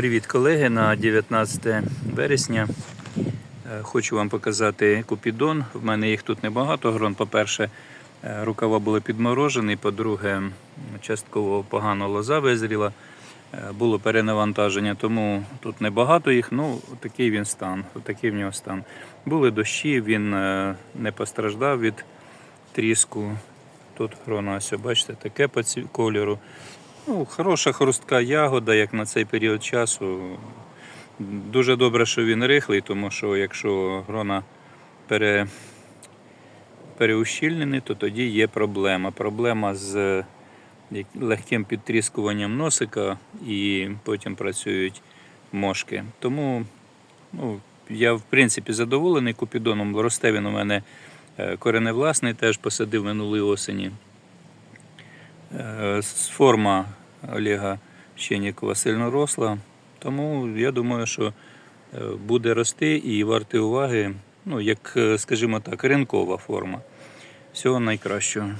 Привіт, колеги! На 19 вересня е, хочу вам показати купідон. В мене їх тут небагато. Грон, по-перше, е, рукава були підморожені, по-друге, частково погано лоза визріла, е, було перенавантаження, тому тут небагато їх. Ну, такий він стан. Такий в нього стан. Були дощі, він не постраждав від тріску. Тут грона, бачите, таке по кольору. Ну, хороша хрустка ягода, як на цей період часу. Дуже добре, що він рихлий, тому що якщо грона пере, переущільнені, то тоді є проблема. Проблема з легким підтріскуванням носика і потім працюють мошки. Тому ну, я в принципі задоволений купідоном. Росте він у мене е, кореневласний, теж посадив минулої осені. Е, Форма Олега Щенікова сильно росла, тому я думаю, що е, буде рости і варти уваги, ну, як, е, скажімо так, ринкова форма. Всього найкращого.